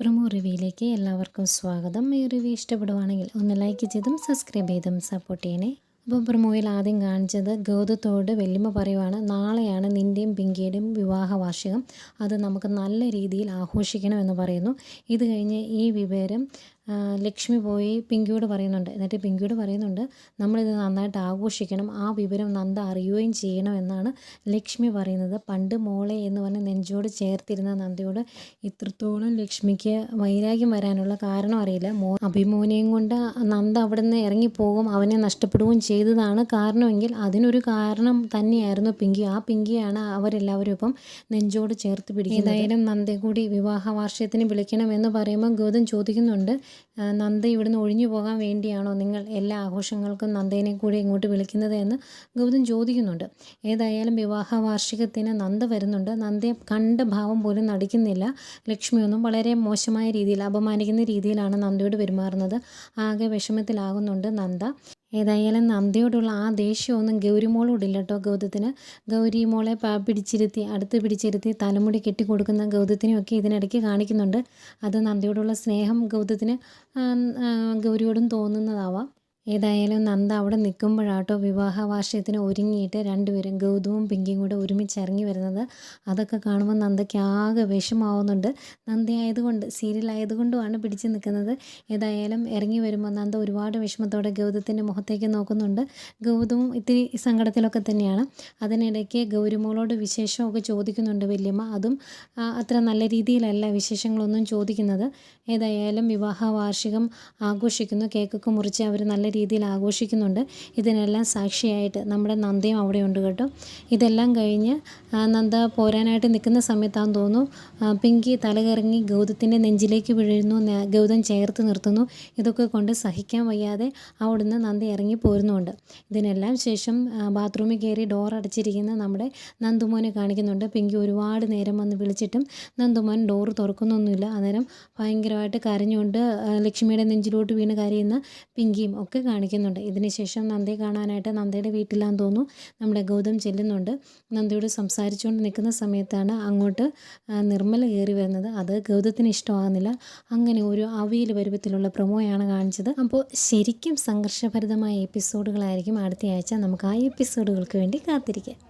Promo റിവ്യൂയിലേക്ക് എല്ലാവർക്കും സ്വാഗതം. ഈ റിവ്യൂ ഇഷ്ടപ്പെടുവാണെങ്കിൽ ഒന്ന് ലൈക്ക് ചെയ്തും സബ്സ്ക്രൈബ് ചെയ്തും സപ്പോർട്ട് ചെയ്യണേ. അപ്പോൾ പ്രമോയിൽ ആദ്യം കാണിച്ചത് ഗൗതത്തോട് വെല്ലുമ പറയുവാണ് നാളെയാണ് നിന്റെയും പിങ്കിയുടെയും വിവാഹ വാർഷികം അത് നമുക്ക് നല്ല രീതിയിൽ ആഘോഷിക്കണമെന്ന് പറയുന്നു. ഇത് കഴിഞ്ഞ് ഈ വിവരം ലക്ഷ്മി പോയി പിങ്കിയോട് പറയുന്നുണ്ട്. എന്നിട്ട് പിങ്കിയോട് പറയുന്നുണ്ട് നമ്മളിത് നന്നായിട്ട് ആഘോഷിക്കണം. ആ വിവരം നന്ദ അറിയുകയും ചെയ്യണം എന്നാണ് ലക്ഷ്മി പറയുന്നത്. പണ്ട് മോളെ എന്ന് പറഞ്ഞ് നെഞ്ചോട് ചേർത്തിരുന്ന നന്ദയോട് ഇത്രത്തോളം ലക്ഷ്മിക്ക് വൈരാഗ്യം വരാനുള്ള കാരണം അറിയില്ല. മോ അഭിമോനെയും കൊണ്ട് നന്ദ അവിടെ നിന്ന് ഇറങ്ങിപ്പോകും അവനെ നഷ്ടപ്പെടുകയും ചെയ്തതാണ് കാരണമെങ്കിൽ അതിനൊരു കാരണം തന്നെയായിരുന്നു പിങ്കി. ആ പിങ്കിയാണ് അവരെല്ലാവരും ഇപ്പം നെഞ്ചോട് ചേർത്ത് പിടിക്കുന്നത്. ഏതായാലും നന്ദയെ കൂടി വിവാഹ വാർഷികത്തിന് വിളിക്കണം എന്ന് പറയുമ്പോൾ ഗൗതം ചോദിക്കുന്നുണ്ട് നന്ദ ഇവിടുന്ന് ഒഴിഞ്ഞു പോകാൻ വേണ്ടിയാണോ നിങ്ങൾ എല്ലാ ആഘോഷങ്ങൾക്കും നന്ദേനെ കൂടി ഇങ്ങോട്ട് വിളിക്കുന്നത് എന്ന് ഗൗതം ചോദിക്കുന്നുണ്ട്. ഏതായാലും വിവാഹ വാർഷികത്തിന് നന്ദ വരുന്നുണ്ട്. നന്ദയെ കണ്ട ഭാവം പോലും നടിക്കുന്നില്ല. ലക്ഷ്മിയൊന്നും വളരെ മോശമായ രീതിയിൽ അപമാനിക്കുന്ന രീതിയിലാണ് നന്ദയോട് പെരുമാറുന്നത്. ആകെ വിഷമത്തിലാകുന്നുണ്ട് നന്ദ. ഏതായാലും നന്ദയോടുള്ള ആ ദേഷ്യമൊന്നും ഗൗരിമോളോടില്ല കേട്ടോ ഗൗതത്തിന്. ഗൗരി മോളെ പ പിടിച്ചിരുത്തി അടുത്ത് പിടിച്ചിരുത്തി തലമുടി കെട്ടിക്കൊടുക്കുന്ന ഗൗതത്തിനെയൊക്കെ ഇതിനിടയ്ക്ക് കാണിക്കുന്നുണ്ട്. അത് നന്ദയോടുള്ള സ്നേഹം ഗൗതത്തിന് ഗൗരിയോടും തോന്നുന്നതാവാം. ഏതായാലും നന്ദ അവിടെ നിൽക്കുമ്പോഴാട്ടോ വിവാഹ വാർഷികത്തിന് ഒരുങ്ങിയിട്ട് രണ്ടുപേരും ഗൗതവും പിങ്കിയും കൂടെ ഒരുമിച്ച് ഇറങ്ങി വരുന്നത്. അതൊക്കെ കാണുമ്പോൾ നന്ദയ്ക്ക് ആകെ വിഷമാവുന്നുണ്ട് നന്ദയായതുകൊണ്ട് സീരിയലായതുകൊണ്ടുമാണ് പിടിച്ചു നിൽക്കുന്നത്. ഏതായാലും ഇറങ്ങി വരുമ്പോൾ നന്ദ ഒരുപാട് വിഷമത്തോടെ ഗൗതത്തിന്റെ മുഖത്തേക്ക് നോക്കുന്നുണ്ട്. ഗൗതവും ഇത്തിരി സങ്കടത്തിലൊക്കെ തന്നെയാണ്. അതിനിടയ്ക്ക് ഗൗരിമോളോട് വിശേഷമൊക്കെ ചോദിക്കുന്നുണ്ട് വല്യമ്മ. അതും അത്ര നല്ല രീതിയിലല്ല വിശേഷങ്ങളൊന്നും ചോദിക്കുന്നത്. ഏതായാലും വിവാഹ വാർഷികം ആഘോഷിക്കുന്നു. കേക്കൊക്കെ മുറിച്ച് അവർ നല്ല ആഘോഷിക്കുന്നുണ്ട്. ഇതിനെല്ലാം സാക്ഷിയായിട്ട് നമ്മുടെ നന്ദയും അവിടെ ഉണ്ട് കേട്ടോ. ഇതെല്ലാം കഴിഞ്ഞ് നന്ദ പോരാനായിട്ട് നിൽക്കുന്ന സമയത്താന്ന് തോന്നുന്നു. പിങ്കി തലകറങ്ങി ഗൗതത്തിന്റെ നെഞ്ചിലേക്ക് വിഴുന്നു. ഗൗതം ചേർത്ത് നിർത്തുന്നു. ഇതൊക്കെ കൊണ്ട് സഹിക്കാൻ വയ്യാതെ അവിടുന്ന് നന്ദി ഇറങ്ങി പോരുന്നുണ്ട്. ഇതിനെല്ലാം ശേഷം ബാത്റൂമിൽ കയറി ഡോർ അടച്ചിരിക്കുന്ന നമ്മുടെ നന്ദുമോനെ കാണിക്കുന്നുണ്ട്. പിങ്കി ഒരുപാട് നേരം വന്ന് വിളിച്ചിട്ടും നന്ദുമോൻ ഡോർ തുറക്കുന്നൊന്നുമില്ല. അന്നേരം ഭയങ്കരമായിട്ട് കരഞ്ഞുകൊണ്ട് ലക്ഷ്മിയുടെ നെഞ്ചിലോട്ട് വീണ് കരയുന്ന പിങ്കിയും ഒക്കെ കാണിക്കുന്നുണ്ട്. ഇതിനുശേഷം നന്ദയെ കാണാനായിട്ട് നന്ദയുടെ വീട്ടിലാന്ന് തോന്നുന്നു. നമ്മുടെ ഗൗതം ചെല്ലുന്നുണ്ട്. നന്ദയോട് സംസാരിച്ചുകൊണ്ട് നിൽക്കുന്ന സമയത്താണ് അങ്ങോട്ട് നിർമ്മല കയറി വരുന്നത്. അത് ഗൗതത്തിന് ഇഷ്ടമാകുന്നില്ല. അങ്ങനെ ഒരു അവിയൽ പരുവത്തിലുള്ള പ്രൊമോയാണ് കാണിച്ചത്. അപ്പോൾ ശരിക്കും സംഘർഷഭരിതമായ എപ്പിസോഡുകളായിരിക്കും അടുത്തയാഴ്ച. നമുക്ക് ആ എപ്പിസോഡുകൾക്ക് വേണ്ടി കാത്തിരിക്കാം.